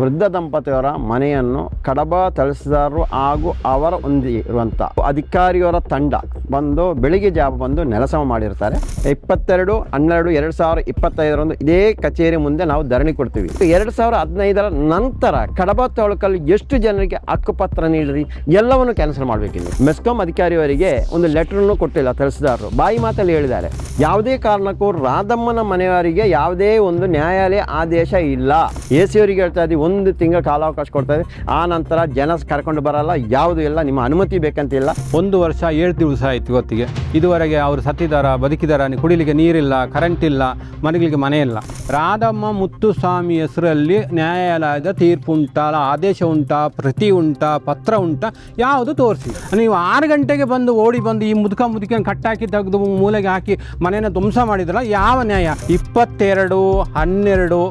ವೃದ್ಧ ದಂಪತಿಯವರ ಮನೆಯನ್ನು ಕಡಬ ತಹಸೀಲ್ದಾರರು ಹಾಗೂ ಅವರ ಹೊಂದಿರುವಂಥ ಅಧಿಕಾರಿಯವರ ತಂಡ ಬಂದು ಬೆಳಿಗ್ಗೆ ಜಾಬ್ ಬಂದು ನೆಲಸಮ ಮಾಡಿರ್ತಾರೆ. ಇಪ್ಪತ್ತೆರಡು, ಹನ್ನೆರಡು, ಎರಡು ಸಾವಿರ ಇಪ್ಪತ್ತೈದರಂದು ಇದೇ ಕಚೇರಿ ಮುಂದೆ ನಾವು ಧರಣಿ ಕೊಡ್ತೀವಿ. ಎರಡು ಸಾವಿರ ಹದಿನೈದರ ನಂತರ ಕಡಬ ತಾಲೂಕಲ್ಲಿ ಎಷ್ಟು ಜನರಿಗೆ ಹಕ್ಕುಪತ್ರ ನೀಡಿರಿ, ಎಲ್ಲವನ್ನು ಕ್ಯಾನ್ಸಲ್ ಮಾಡಬೇಕಿದೆ ಮೆಸ್ಕಾಂ ಅಧಿಕಾರಿಯವರಿಗೆ ಒಂದು ಲೆಟ್ರನ್ನು ಕೊಟ್ಟಿಲ್ಲ ತಹಸೀಲ್ದಾರರು. ಬಾಯಿ ಮಾತಲ್ಲಿ ಹೇಳಿದ್ದಾರೆ, ಯಾವುದೇ ಕಾರಣಕ್ಕೂ ರಾಧಮ್ಮನ ಮನೆಯವರಿಗೆ ಯಾವುದೇ ಒಂದು ನ್ಯಾಯಾಲಯ ಆದೇಶ ಇಲ್ಲ. ಎ ಸಿ ಅವರಿಗೆ ಹೇಳ್ತಾ ಇದ್ದೀವಿ ಒಂದು ತಿಂಗಳ ಕಾಲಾವಕಾಶ ಕೊಡ್ತಾ ಇದ್ದೀವಿ ಆ ನಂತರ ಜನ ಕರ್ಕೊಂಡು ಬರಲ್ಲ. ಯಾವುದು ಇಲ್ಲ, ನಿಮ್ಮ ಅನುಮತಿ ಬೇಕಂತಿಲ್ಲ. ಒಂದು ವರ್ಷ ಏಳು ದಿವಸ ಆಯ್ತು ಇವತ್ತಿಗೆ. ಇದುವರೆಗೆ ಅವರು ಸತ್ತಿದಾರ ಬದುಕಿದಾರ ಕುಡಿಲಿಕ್ಕೆ ನೀರಿಲ್ಲ ಕರೆಂಟ್ ಇಲ್ಲ, ಮನೆಗಳಿಗೆ ಮನೆ ಇಲ್ಲ. ರಾಧಮ್ಮ ಮುತ್ತುಸ್ವಾಮಿ ಹೆಸರಲ್ಲಿ ನ್ಯಾಯಾಲಯದ ತೀರ್ಪು ಉಂಟಾ ಆದೇಶ ಉಂಟಾ, ಪ್ರತಿ ಉಂಟಾ, ಪತ್ರ ಉಂಟಾ, ಯಾವುದು ತೋರಿಸಿ ನೀವು ಆರು ಗಂಟೆಗೆ ಬಂದು ಓಡಿ ಬಂದು ಈ ಮುದುಕ ಮುದುಕ ಕಟ್ಟಾಕಿ ತೆಗೆದು ಮೂಲೆಗೆ ಹಾಕಿ ಮನೆಯನ್ನು ಧ್ವಂಸ ಮಾಡಿದ್ರಲ್ಲ, ಯಾವ ನ್ಯಾಯ? ಇಪ್ಪತ್ತೆರಡು, ಹನ್ನೆರಡು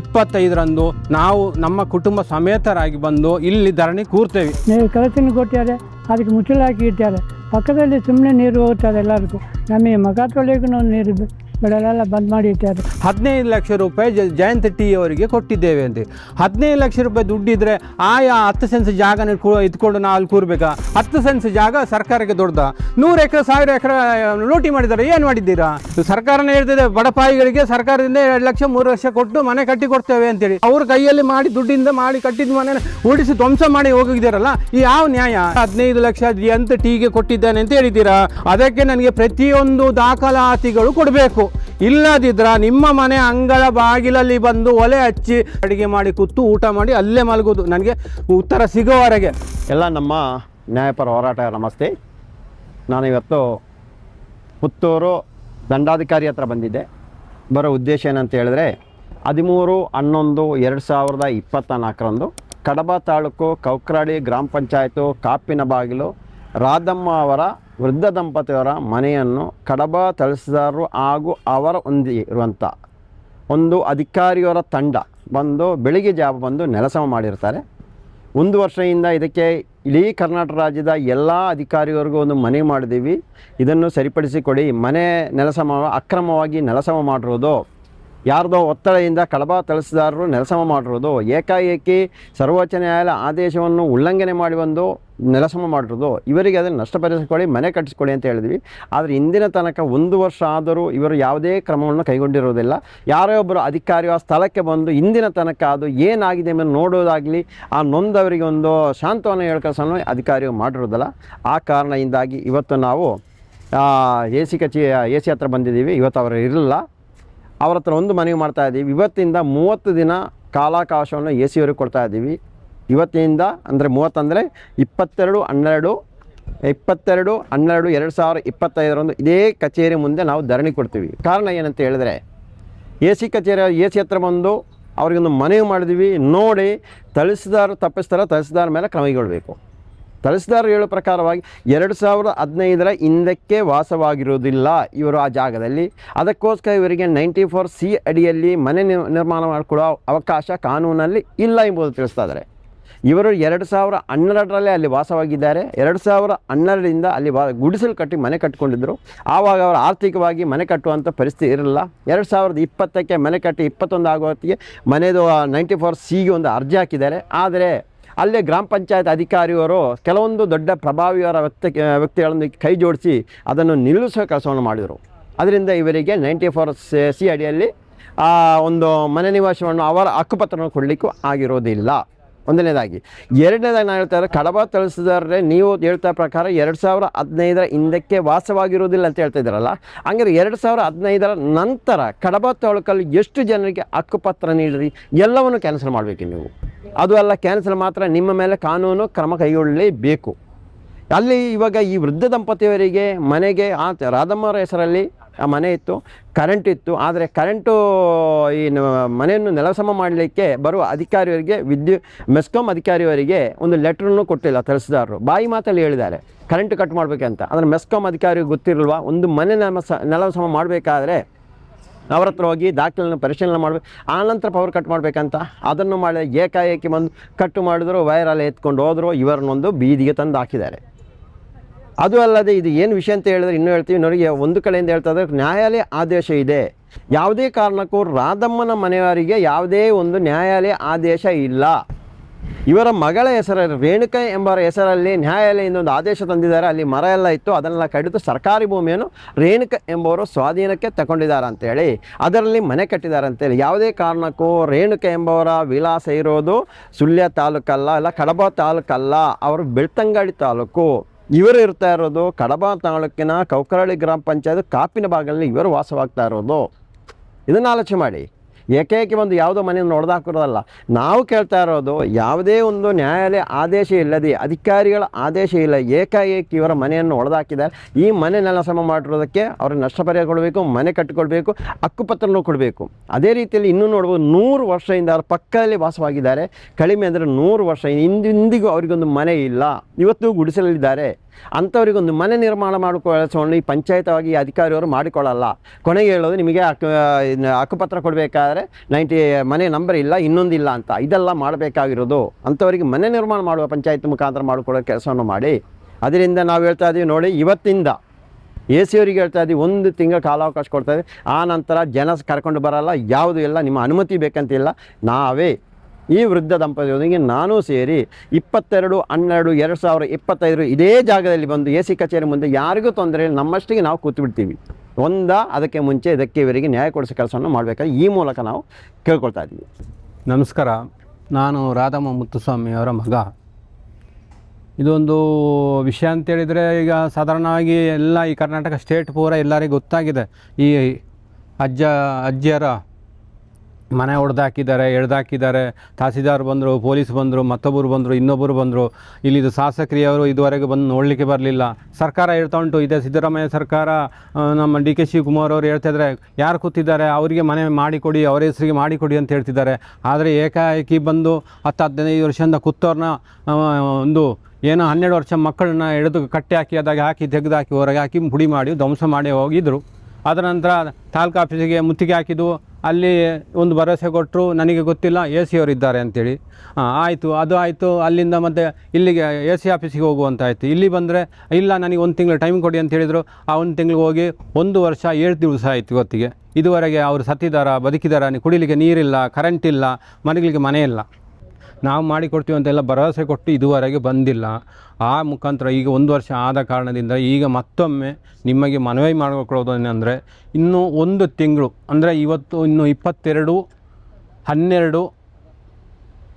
ಇಪ್ಪತ್ತೈದರಂದು ನಾವು ನಮ್ಮ ಕುಟುಂಬ ಸಮೇತರಾಗಿ ಬಂದು ಇಲ್ಲಿ ಧರಣಿ ಕೂರ್ತೇವೆ. ನೀವು ಕಳಸಿನ ಕೊಟ್ಟಿದ್ದಾರೆ, ಅದಕ್ಕೆ ಮುಚ್ಚಳ ಹಾಕಿ ಇಟ್ಟಾರೆ ಪಕ್ಕದಲ್ಲಿ ಸುಮ್ಮನೆ ನೀರು ಹೋಗ್ತಾರೆ ಎಲ್ಲರಿಗೂ. ನಮಗೆ ಮಗ ತೊಳೆಗೂ ನೀರು ಬಿಡಲೆಲ್ಲ ಬಂದ್ ಮಾಡಿ ಇಟ್ಟಾರೆ ಹದಿನೈದು ಲಕ್ಷ ರೂಪಾಯಿ ಜಯಂತ ಟಿ ಅವರಿಗೆ ಕೊಟ್ಟಿದ್ದೇವೆ ಅಂತ. ಹದಿನೈದು ಲಕ್ಷ ರೂಪಾಯಿ ದುಡ್ಡಿದ್ರೆ ಆಯಾ ಹತ್ತು ಸೆನ್ಸ್ ಜಾಗ ಇದ್ಕೊಂಡು ನಾವು ಅಲ್ಲಿ ಕೂರ್ಬೇಕಾ? ಹತ್ತು ಸೆನ್ಸ್ ಜಾಗ ಸರ್ಕಾರಕ್ಕೆ ದೊಡ್ಡದ. ನೂರು ಎಕರೆ, ಸಾವಿರ ಎಕರೆ ಲೂಟಿ ಮಾಡಿದ್ದಾರೆ. ಏನು ಮಾಡಿದ್ದೀರಾ? ಸರ್ಕಾರನೇ ಹೇಳ್ತಿದೆ ಬಡಪಾಯಿಗಳಿಗೆ ಸರ್ಕಾರದಿಂದ ಎರಡು ಲಕ್ಷ, ಮೂರು ಲಕ್ಷ ಕೊಟ್ಟು ಮನೆ ಕಟ್ಟಿ ಕೊಡ್ತೇವೆ ಅಂತೇಳಿ. ಅವ್ರ ಕೈಯಲ್ಲಿ ಮಾಡಿ ದುಡ್ಡಿಂದ ಮಾಡಿ ಕಟ್ಟಿದ ಮನೆ ಉಳಿಸಿ ಧ್ವಂಸ ಮಾಡಿ ಹೋಗಿದ್ದೀರಲ್ಲ, ಈ ಯಾವ ನ್ಯಾಯ? ಹದಿನೈದು ಲಕ್ಷ ಜಯಂತ್ ಟೀಗೆ ಕೊಟ್ಟಿದ್ದಾನೆ ಅಂತ ಹೇಳಿದ್ದೀರಾ? ಅದಕ್ಕೆ ನನಗೆ ಪ್ರತಿಯೊಂದು ದಾಖಲಾತಿಗಳು ಕೊಡಬೇಕು. ಇಲ್ಲದಿದ್ರ ನಿಮ್ಮ ಮನೆ ಅಂಗಳ ಬಾಗಿಲಲ್ಲಿ ಬಂದು ಒಲೆ ಹಚ್ಚಿ ಅಡುಗೆ ಮಾಡಿ ಕೂತು ಊಟ ಮಾಡಿ ಅಲ್ಲೇ ಮಲಗೋದು. ನನಗೆ ಉತ್ತರ ಸಿಗೋವರೆಗೆ. ಎಲ್ಲ ನಮ್ಮ ನ್ಯಾಯಪರ ಹೋರಾಟ ನಮಸ್ತೆ. ನಾನು ಇವತ್ತು ಪುತ್ತೂರು ದಂಡಾಧಿಕಾರಿ ಹತ್ರ ಬಂದಿದ್ದೆ. ಬರೋ ಉದ್ದೇಶ ಏನಂತ ಹೇಳಿದ್ರೆ, ಹದಿಮೂರು, ಹನ್ನೊಂದು, ಎರಡು ಸಾವಿರದ ಇಪ್ಪತ್ತ ನಾಲ್ಕರಂದು ಕಡಬ ತಾಲೂಕು ಕೌಕ್ರಾಡಿ ಗ್ರಾಮ ಪಂಚಾಯತು ಕಾಪಿನ ಬಾಗಿಲು ರಾಧಮ್ಮ ಅವರ ವೃದ್ಧ ದಂಪತಿಯವರ ಮನೆಯನ್ನು ಕಡಬ ತಹಸೀಲ್ದಾರರು ಹಾಗೂ ಅವರ ಹೊಂದಿರುವಂಥ ಒಂದು ಅಧಿಕಾರಿಯವರ ತಂಡ ಬಂದು ಬೆಳಿಗ್ಗೆ ಜಾವ ಬಂದು ನೆಲಸಮ ಮಾಡಿರ್ತಾರೆ. ಒಂದು ವರ್ಷದಿಂದ ಇದಕ್ಕೆ ಇಡೀ ಕರ್ನಾಟಕ ರಾಜ್ಯದ ಎಲ್ಲ ಅಧಿಕಾರಿಗಳಿಗೂ ಒಂದು ಮನೆ ಮಾಡಿದ್ದೀವಿ. ಇದನ್ನು ಸರಿಪಡಿಸಿಕೊಡಿ, ಮನೆ ನೆಲಸಮ ಅಕ್ರಮವಾಗಿ ನೆಲಸಮ ಮಾಡಿರೋದು. ಯಾರ್ದೋ ಒತ್ತಡದಿಂದ ಕಳಬಾ ತಳಿಸಿದಾರರು ನೆಲಸಮ ಮಾಡಿರೋದು, ಏಕಾಏಕಿ ಸರ್ವೋಚ್ಚ ನ್ಯಾಯಾಲಯ ಆದೇಶವನ್ನು ಉಲ್ಲಂಘನೆ ಮಾಡಿ ಬಂದು ನೆಲಸಮ ಮಾಡಿರೋದು, ಇವರಿಗೆ ಅದನ್ನು ನಷ್ಟಪರಿಸಿಕೊಳ್ಳಿ ಮನೆ ಕಟ್ಟಿಸ್ಕೊಳ್ಳಿ ಅಂತ ಹೇಳಿದ್ವಿ. ಆದರೆ ಇಂದಿನ ತನಕ ಒಂದು ವರ್ಷ ಆದರೂ ಇವರು ಯಾವುದೇ ಕ್ರಮವನ್ನು ಕೈಗೊಂಡಿರೋದಿಲ್ಲ. ಯಾರೇ ಒಬ್ಬರು ಅಧಿಕಾರಿ ಆ ಸ್ಥಳಕ್ಕೆ ಬಂದು ಇಂದಿನ ತನಕ ಅದು ಏನಾಗಿದೆ ಮೇಲೆ ನೋಡೋದಾಗಲಿ, ಆ ನೊಂದವರಿಗೆ ಒಂದು ಶಾಂತವನ್ನು ಹೇಳ್ಕೊಳ್ಳೋ ಅಧಿಕಾರಿಯು ಮಾಡಿರೋದಿಲ್ಲ. ಆ ಕಾರಣದಿಂದಾಗಿ ಇವತ್ತು ನಾವು ಎ ಸಿ ಕಚೇ ಎ ಸಿ ಹತ್ರ ಬಂದಿದ್ದೀವಿ. ಇವತ್ತು ಅವರು ಇರಲಿಲ್ಲ. ಅವ್ರ ಹತ್ರ ಒಂದು ಮನವಿ ಮಾಡ್ತಾ ಇದ್ದೀವಿ. ಇವತ್ತಿಂದ ಮೂವತ್ತು ದಿನ ಕಾಲಾವಕಾಶವನ್ನು ಎ ಸಿ ಕೊಡ್ತಾ ಇದ್ದೀವಿ. ಇವತ್ತಿನಿಂದ ಅಂದರೆ ಮೂವತ್ತಂದರೆ ಇಪ್ಪತ್ತೆರಡು, ಹನ್ನೆರಡು ಇಪ್ಪತ್ತೆರಡು, ಹನ್ನೆರಡು, ಎರಡು ಸಾವಿರ ಇಪ್ಪತ್ತೈದರಂದು ಇದೇ ಕಚೇರಿ ಮುಂದೆ ನಾವು ಧರಣಿ ಕೊಡ್ತೀವಿ. ಕಾರಣ ಏನಂತ ಹೇಳಿದ್ರೆ, ಎ ಸಿ ಕಚೇರಿ, ಎ ಸಿ ಹತ್ರ ಬಂದು ಅವ್ರಿಗೊಂದು ಮನವಿ ಮಾಡಿದ್ವಿ. ನೋಡಿ ತಳಿಸಿದಾರು ತಪ್ಪಿಸ್ತಾರ ತಳಿಸಿದಾರ ಮೇಲೆ ಕ್ರಮ ಕೈಗೊಳ್ಳಬೇಕು. ತಹಸೀಲ್ದಾರ್ ಹೇಳೋ ಪ್ರಕಾರವಾಗಿ ಎರಡು ಸಾವಿರದ ಹದಿನೈದರ ಹಿಂದಕ್ಕೆ ವಾಸವಾಗಿರುವುದಿಲ್ಲ ಇವರು ಆ ಜಾಗದಲ್ಲಿ. ಅದಕ್ಕೋಸ್ಕರ ಇವರಿಗೆ ನೈಂಟಿ ಫೋರ್ ಸಿ ಅಡಿಯಲ್ಲಿ ಮನೆ ನಿರ್- ನಿರ್ಮಾಣ ಮಾಡಿಕೊಡೋ ಅವಕಾಶ ಕಾನೂನಲ್ಲಿ ಇಲ್ಲ ಎಂಬುದು ತಿಳಿಸ್ತಾ ಇದ್ದಾರೆ. ಇವರು ಎರಡು ಸಾವಿರ ಹನ್ನೆರಡರಲ್ಲೇ ಅಲ್ಲಿ ವಾಸವಾಗಿದ್ದಾರೆ. ಎರಡು ಸಾವಿರ ಹನ್ನೆರಡರಿಂದ ಅಲ್ಲಿ ವಾ, ಗುಡಿಸಲು ಕಟ್ಟಿ ಮನೆ ಕಟ್ಟಿಕೊಂಡಿದ್ದರು ಆವಾಗ ಅವರು ಆರ್ಥಿಕವಾಗಿ ಮನೆ ಕಟ್ಟುವಂಥ ಪರಿಸ್ಥಿತಿ ಇರಲಿಲ್ಲ. ಎರಡು ಸಾವಿರದ ಇಪ್ಪತ್ತಕ್ಕೆ ಮನೆ ಕಟ್ಟಿ ಇಪ್ಪತ್ತೊಂದು ಆಗೋ ಹೊತ್ತಿಗೆ ಮನೆದು ನೈಂಟಿ ಫೋರ್ ಸಿಗೆ ಒಂದು ಅರ್ಜಿ ಹಾಕಿದ್ದಾರೆ. ಆದರೆ ಅಲ್ಲೇ ಗ್ರಾಮ ಪಂಚಾಯತ್ ಅಧಿಕಾರಿಯವರು ಕೆಲವೊಂದು ದೊಡ್ಡ ಪ್ರಭಾವಿಯವರ ವ್ಯಕ್ತಿ ವ್ಯಕ್ತಿಗಳನ್ನು ಕೈ ಜೋಡಿಸಿ ಅದನ್ನು ನಿಲ್ಲಿಸೋ ಕೆಲಸವನ್ನು ಮಾಡಿದರು. ಅದರಿಂದ ಇವರಿಗೆ ನೈಂಟಿ ಫೋರ್ ಸಿ ಅಡಿಯಲ್ಲಿ ಆ, ಒಂದು ಮನೆ ನಿವಾಸವನ್ನು ಅವರ ಹಕ್ಕುಪತ್ರವನ್ನು ಕೊಡಲಿಕ್ಕೂ ಆಗಿರೋದಿಲ್ಲ. ಒಂದನೇದಾಗಿ, ಎರಡನೇದಾಗಿ ನಾನು ಹೇಳ್ತಾ ಇದ್ದಾರೆ ಕಡಬ ತಹಸೀಲ್ದಾರರೇ ನೀವು ಹೇಳ್ತಾ ಪ್ರಕಾರ ಎರಡು ಸಾವಿರ ಹದಿನೈದರ ಹಿಂದಕ್ಕೆ ವಾಸವಾಗಿರುವುದಿಲ್ಲ ಅಂತ ಹೇಳ್ತಾ ಇದ್ದಾರಲ್ಲ, ಹಂಗಾರೆ ಎರಡು ಸಾವಿರ ಹದಿನೈದರ ನಂತರ ಕಡಬ ತಾಲೂಕಲ್ಲಿ ಎಷ್ಟು ಜನರಿಗೆ ಹಕ್ಕುಪತ್ರ ನೀಡಿರಿ, ಎಲ್ಲವನ್ನು ಕ್ಯಾನ್ಸಲ್ ಮಾಡಬೇಕು ನೀವು. ಅದು ಅಲ್ಲ ಕ್ಯಾನ್ಸಲ್ ಮಾತ್ರ ನಿಮ್ಮ ಮೇಲೆ ಕಾನೂನು ಕ್ರಮ ಕೈಗೊಳ್ಳಲೇಬೇಕು. ಅಲ್ಲಿ ಇವಾಗ ಈ ವೃದ್ಧ ದಂಪತಿಯವರಿಗೆ ಮನೆಗೆ ಆ ರಾಧಮ್ಮರ ಹೆಸರಲ್ಲಿ ಆ ಮನೆ ಇತ್ತು ಕರೆಂಟ್ ಇತ್ತು. ಆದರೆ ಕರೆಂಟು ಈ ಮನೆಯನ್ನು ನೆಲಸಮ ಮಾಡಲಿಕ್ಕೆ ಬರುವ ಅಧಿಕಾರಿಯವರಿಗೆ ವಿದ್ಯು ಮೆಸ್ಕಾಂ ಅಧಿಕಾರಿಯವರಿಗೆ ಒಂದು ಲೆಟ್ರನ್ನು ಕೊಟ್ಟಿಲ್ಲ ತಹಸೀಲ್ದಾರರು. ಬಾಯಿ ಮಾತಲ್ಲಿ ಹೇಳಿದ್ದಾರೆ ಕರೆಂಟ್ ಕಟ್ ಮಾಡಬೇಕಂತ. ಅಂದರೆ ಮೆಸ್ಕಾಂ ಅಧಿಕಾರಿಗೆ ಗೊತ್ತಿರಲ್ವಾ, ಒಂದು ಮನೆ ನೆಲಸ ನೆಲಸಮ ಮಾಡಬೇಕಾದ್ರೆ ಅವ್ರ ಹತ್ರ ಹೋಗಿ ದಾಖಲೆಯನ್ನು ಪರಿಶೀಲನೆ ಮಾಡಬೇಕು ಆನಂತರ ಪವರ್ ಕಟ್ ಮಾಡಬೇಕಂತ. ಅದನ್ನು ಮಾಡಿ ಏಕಾಏಕಿ ಬಂದು ಕಟ್ಟು ಮಾಡಿದ್ರು ವೈರಲ್ಲಿ ಎತ್ಕೊಂಡು ಹೋದರು, ಇವರನ್ನೊಂದು ಬೀದಿಗೆ ತಂದು ಹಾಕಿದ್ದಾರೆ. ಅದು ಅಲ್ಲದೆ ಇದು ಏನು ವಿಷಯ ಅಂತ ಹೇಳಿದ್ರೆ ಇನ್ನೂ ಹೇಳ್ತೀವಿ. ನೋಡಿ ಒಂದು ಕಡೆಯಿಂದ ಹೇಳ್ತಾ ಇದ್ದಾರೆ, ನ್ಯಾಯಾಲಯ ಆದೇಶ ಇದೆ. ಯಾವುದೇ ಕಾರಣಕ್ಕೂ ರಾಧಮ್ಮನ ಮನೆಯವರಿಗೆ ಯಾವುದೇ ಒಂದು ನ್ಯಾಯಾಲಯ ಆದೇಶ ಇಲ್ಲ. ಇವರ ಮಗಳ ಹೆಸರಲ್ಲಿ ರೇಣುಕ ಎಂಬರ ಹೆಸರಲ್ಲಿ ನ್ಯಾಯಾಲಯದಿಂದ ಒಂದು ಆದೇಶ ತಂದಿದ್ದಾರೆ. ಅಲ್ಲಿ ಮರ ಎಲ್ಲ ಇತ್ತು, ಅದನ್ನೆಲ್ಲ ಕಡಿದು ಸರ್ಕಾರಿ ಭೂಮಿಯನ್ನು ರೇಣುಕ ಎಂಬವರು ಸ್ವಾಧೀನಕ್ಕೆ ತಗೊಂಡಿದ್ದಾರೆ ಅಂತೇಳಿ ಅದರಲ್ಲಿ ಮನೆ ಕಟ್ಟಿದ್ದಾರೆ ಅಂತೇಳಿ ಯಾವುದೇ ಕಾರಣಕ್ಕೂ ರೇಣುಕ ಎಂಬವರ ವಿಳಾಸ ಇರೋದು ಸುಳ್ಯ ತಾಲೂಕಲ್ಲ ಅಲ್ಲ ಕಡಬ ತಾಲೂಕಲ್ಲ, ಅವರು ಬೆಳ್ತಂಗಡಿ ತಾಲೂಕು. ಇವರು ಇರ್ತಾ ಇರೋದು ಕಡಬ ತಾಲೂಕಿನ ಕೌಕರಳ್ಳಿ ಗ್ರಾಮ ಪಂಚಾಯತ್ ಕಾಪಿನ ಭಾಗದಲ್ಲಿ ಇವರು ವಾಸವಾಗ್ತಾ ಇರೋದು. ಇದನ್ನು ಆಲೋಚನೆ ಮಾಡಿ. ಏಕೈಕಿ ಒಂದು ಯಾವುದೋ ಮನೆಯನ್ನು ನೋಡ್ದಾಕಿರೋದಲ್ಲ ನಾವು ಕೇಳ್ತಾ ಇರೋದು, ಯಾವುದೇ ಒಂದು ನ್ಯಾಯಾಲಯ ಆದೇಶ ಇಲ್ಲದೆ, ಅಧಿಕಾರಿಗಳ ಆದೇಶ ಇಲ್ಲ, ಏಕಾಏಕಿ ಇವರ ಮನೆಯನ್ನು ಹೊಡೆದಾಕಿದ್ದಾರೆ ಈ ಮನೆ ನೆಲಸಮ ಮಾಡಿರೋದಕ್ಕೆ ಅವ್ರಿಗೆ ನಷ್ಟ ಪರಿಹಾರ ಕೊಡಬೇಕು, ಮನೆ ಕಟ್ಟಿಕೊಡ್ಬೇಕು, ಹಕ್ಕುಪತ್ರನೂ ಕೊಡಬೇಕು. ಅದೇ ರೀತಿಯಲ್ಲಿ ಇನ್ನೂ ನೋಡ್ಬೋದು, ನೂರು ವರ್ಷದಿಂದ ಅವ್ರ ಪಕ್ಕದಲ್ಲಿ ವಾಸವಾಗಿದ್ದಾರೆ. ಕಡಿಮೆ ಅಂದರೆ ನೂರು ವರ್ಷ ಇಂದು ಇಂದಿಗೂ ಅವರಿಗೊಂದು ಮನೆ ಇಲ್ಲ. ಇವತ್ತು ಗುಡಿಸಲಿದ್ದಾರೆ ಅಂಥವರಿಗೊಂದು ಮನೆ ನಿರ್ಮಾಣ ಮಾಡಿಕೊಳ್ಳೋಣ ಈ ಪಂಚಾಯತವಾಗಿ ಅಧಿಕಾರಿಯವರು ಮಾಡಿಕೊಳ್ಳಲ್ಲ. ಕೊನೆಗೆ ಹೇಳೋದು ನಿಮಗೆ ಹಕ್ಕುಪತ್ರ ಕೊಡಬೇಕಾದ್ರೆ ನೈಂಟಿ, ಮನೆ ನಂಬರ್ ಇಲ್ಲ ಇನ್ನೊಂದಿಲ್ಲ ಅಂತ. ಇದೆಲ್ಲ ಮಾಡಬೇಕಾಗಿರೋದು. ಅಂಥವರಿಗೆ ಮನೆ ನಿರ್ಮಾಣ ಮಾಡುವ ಪಂಚಾಯತ್ ಮುಖಾಂತರ ಮಾಡಿಕೊಳ್ಳೋ ಕೆಲಸವನ್ನು ಮಾಡಿ. ಅದರಿಂದ ನಾವು ಹೇಳ್ತಾ ಇದ್ದೀವಿ ನೋಡಿ, ಇವತ್ತಿಂದ ಎ ಸಿ ಅವರಿಗೆ ಹೇಳ್ತಾ ಇದ್ದೀವಿ, ಒಂದು ತಿಂಗಳ ಕಾಲಾವಕಾಶ ಕೊಡ್ತಾ ಇದ್ದೀವಿ. ಆ ನಂತರ ಜನ ಕರ್ಕೊಂಡು ಬರಲ್ಲ, ಯಾವುದು ಇಲ್ಲ, ನಿಮ್ಮ ಅನುಮತಿ ಬೇಕಂತಿಲ್ಲ. ನಾವೇ ಈ ವೃದ್ಧ ದಂಪತಿಯೊಂದಿಗೆ ನಾನೂ ಸೇರಿ ಇಪ್ಪತ್ತೆರಡು, ಹನ್ನೆರಡು, ಎರಡು ಸಾವಿರ ಇಪ್ಪತ್ತೈದು ಇದೇ ಜಾಗದಲ್ಲಿ ಬಂದು ಎ ಸಿ ಕಚೇರಿ ಮುಂದೆ ಯಾರಿಗೂ ತೊಂದರೆ ಇಲ್ಲ, ನಮ್ಮಷ್ಟಿಗೆ ನಾವು ಕೂತ್ಬಿಡ್ತೀವಿ. ಒಂದ, ಅದಕ್ಕೆ ಮುಂಚೆ ಇದಕ್ಕೆ ಇವರಿಗೆ ನ್ಯಾಯ ಕೊಡಿಸೋ ಕೆಲಸವನ್ನು ಮಾಡಬೇಕಾದ್ರೆ ಈ ಮೂಲಕ ನಾವು ಕೇಳ್ಕೊಳ್ತಾ ಇದ್ದೀವಿ. ನಮಸ್ಕಾರ. ನಾನು ರಾಧಮ್ಮ ಮುತ್ತುಸ್ವಾಮಿ ಅವರ ಮಗ. ಇದೊಂದು ವಿಷಯ ಅಂತೇಳಿದರೆ ಈಗ ಸಾಧಾರಣವಾಗಿ ಎಲ್ಲ ಈ ಕರ್ನಾಟಕ ಸ್ಟೇಟ್ ಪೂರ ಎಲ್ಲರಿಗೂ ಗೊತ್ತಾಗಿದೆ. ಈ ಅಜ್ಜ, ಅಜ್ಜಿಯರ ಮನೆ ಹೊಡೆದಾಕಿದ್ದಾರೆ ಎಳ್ದಾಕಿದ್ದಾರೆ, ತಹಸೀಲ್ದಾರ್ ಬಂದರು, ಪೊಲೀಸ್ ಬಂದರು, ಮತ್ತೊಬ್ಬರು ಬಂದರು, ಇನ್ನೊಬ್ಬರು ಬಂದರು. ಇಲ್ಲಿದು ಶಾಸಕರಿಯವರು ಇದುವರೆಗೂ ಬಂದು ನೋಡಲಿಕ್ಕೆ ಬರಲಿಲ್ಲ. ಸರ್ಕಾರ ಹೇಳ್ತಾ ಉಂಟು, ಇದೆ ಸಿದ್ದರಾಮಯ್ಯ ಸರ್ಕಾರ ನಮ್ಮ ಡಿ ಕೆ ಶಿವಕುಮಾರ್ ಅವರು ಹೇಳ್ತಾ ಇದ್ದಾರೆ, ಯಾರು ಕೂತಿದ್ದಾರೆ, ಅವರಿಗೆ ಮನೆ ಮಾಡಿಕೊಡಿ, ಅವರ ಹೆಸರಿಗೆ ಮಾಡಿಕೊಡಿ ಅಂತ ಹೇಳ್ತಿದ್ದಾರೆ. ಆದರೆ ಏಕಾಏಕಿ ಬಂದು ಹತ್ತು ಹದಿನೈದು ವರ್ಷದಿಂದ ಕೂತವ್ರನ್ನ ಒಂದು ಏನೋ ಹನ್ನೆರಡು ವರ್ಷ ಮಕ್ಕಳನ್ನ ಎಳೆದು ಕಟ್ಟೆ ಹಾಕಿ, ಅದಾಗ ಹಾಕಿ, ತೆಗೆದು ಹಾಕಿ, ಹೊರಗೆ ಹಾಕಿ, ಪುಡಿ ಮಾಡಿ, ಧ್ವಂಸ ಮಾಡಿ ಹೋಗಿದ್ರು. ಅದರ ನಂತರ ತಾಲೂಕು ಆಫೀಸಿಗೆ ಮುತ್ತಿಗೆ ಹಾಕಿದ್ದು ಅಲ್ಲಿ ಒಂದು ಭರವಸೆ ಕೊಟ್ಟರು ನನಗೆ ಗೊತ್ತಿಲ್ಲ ಎ ಸಿ ಅವರು ಇದ್ದಾರೆ ಅಂತೇಳಿ. ಹಾಂ ಆಯಿತು, ಅದು ಆಯಿತು, ಅಲ್ಲಿಂದ ಮತ್ತೆ ಇಲ್ಲಿಗೆ ಎ ಸಿ ಆಫೀಸಿಗೆ ಹೋಗುವಂತ ಆಯಿತು ಇಲ್ಲಿ ಬಂದರೆ, ಇಲ್ಲ, ನನಗೆ ಒಂದು ತಿಂಗಳು ಟೈಮ್ ಕೊಡಿ ಅಂತ ಹೇಳಿದರು. ಆ ಒಂದು ತಿಂಗಳು ಹೋಗಿ ಒಂದು ವರ್ಷ, ಏಳು ದಿವಸ ಆಯಿತು ಇವತ್ತಿಗೆ. ಇದುವರೆಗೆ ಅವರು ಸತ್ತಿದ್ದಾರ ಬದುಕಿದಾರ ಕುಡಿಲಿಕ್ಕೆ ನೀರಿಲ್ಲ ಕರೆಂಟ್ ಇಲ್ಲ, ಮನೆಗಳಿಗೆ ಮನೆ ಇಲ್ಲ. ನಾವು ಮಾಡಿಕೊಡ್ತೀವಿ ಅಂತೆಲ್ಲ ಭರವಸೆ ಕೊಟ್ಟು ಇದುವರೆಗೆ ಬಂದಿಲ್ಲ. ಆ ಮುಖಾಂತರ ಈಗ ಒಂದು ವರ್ಷ ಆದ ಕಾರಣದಿಂದ ಈಗ ಮತ್ತೊಮ್ಮೆ ನಿಮಗೆ ಮನವಿ ಮಾಡಿಕೊಳ್ಳೋದು ಏನಂದರೆ ಇನ್ನೂ ಒಂದು ತಿಂಗಳು, ಅಂದರೆ ಇವತ್ತು ಇನ್ನು ಇಪ್ಪತ್ತೆರಡು, ಹನ್ನೆರಡು,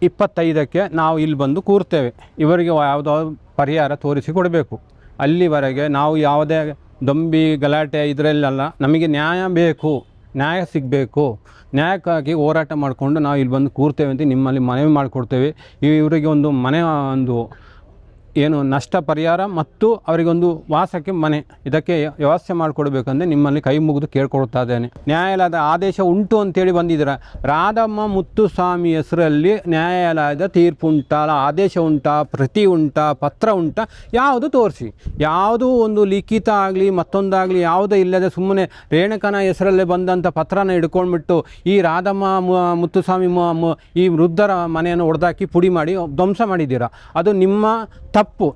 ಇಪ್ಪತ್ತೈದಕ್ಕೆ ನಾವು ಇಲ್ಲಿ ಬಂದು ಕೂರ್ತೇವೆ. ಇವರಿಗೆ ಯಾವುದೋ ಪರಿಹಾರ ತೋರಿಸಿ ಕೊಡಬೇಕು. ಅಲ್ಲಿವರೆಗೆ ನಾವು ಯಾವುದೇ ದೊಂಬಿ, ಗಲಾಟೆ ಇದರಲ್ಲೆಲ್ಲ ನಮಗೆ ನ್ಯಾಯ ಬೇಕು, ನ್ಯಾಯ ಸಿಗಬೇಕು. ನ್ಯಾಯಕ್ಕಾಗಿ ಹೋರಾಟ ಮಾಡಿಕೊಂಡು ನಾವು ಇಲ್ಲಿ ಬಂದು ಕೂರ್ತೇವೆ ಅಂತ ನಿಮ್ಮಲ್ಲಿ ಮನವಿ ಮಾಡಿಕೊಡ್ತೇವೆ. ಇವರಿಗೆ ಒಂದು ಮನೆ, ಒಂದು ಏನು ನಷ್ಟ ಪರಿಹಾರ ಮತ್ತು ಅವರಿಗೊಂದು ವಾಸಕ್ಕೆ ಮನೆ. ಇದಕ್ಕೆ ವ್ಯವಸ್ಥೆ ಮಾಡಿಕೊಡ್ಬೇಕಂದ್ರೆ ನಿಮ್ಮಲ್ಲಿ ಕೈ ಮುಗಿದು ಕೇಳ್ಕೊಳ್ತಾ ಇದ್ದೇನೆ. ನ್ಯಾಯಾಲಯದ ಆದೇಶ ಉಂಟು ಅಂತೇಳಿ ಬಂದಿದ್ದೀರ? ರಾಧಮ್ಮ ಮುತ್ತುಸ್ವಾಮಿ ಹೆಸರಲ್ಲಿ ನ್ಯಾಯಾಲಯದ ತೀರ್ಪು ಉಂಟಾ ಆದೇಶ ಉಂಟಾ, ಪ್ರತಿ ಉಂಟಾ, ಪತ್ರ ಉಂಟಾ? ಯಾವುದು ತೋರಿಸಿ. ಯಾವುದು ಒಂದು ಲಿಖಿತ ಆಗಲಿ, ಮತ್ತೊಂದಾಗಲಿ ಯಾವುದೇ ಇಲ್ಲದೆ ಸುಮ್ಮನೆ ರೇಣುಕನ ಹೆಸರಲ್ಲೇ ಬಂದಂಥ ಪತ್ರನ ಹಿಡ್ಕೊಂಡ್ಬಿಟ್ಟು ಈ ರಾಧಮ್ಮ ಮುತ್ತುಸ್ವಾಮಿ ಈ ವೃದ್ಧರ ಮನೆಯನ್ನು ಹೊಡೆದಾಕಿ ಪುಡಿ ಮಾಡಿ ಧ್ವಂಸ ಮಾಡಿದ್ದೀರಾ? ಅದು ನಿಮ್ಮ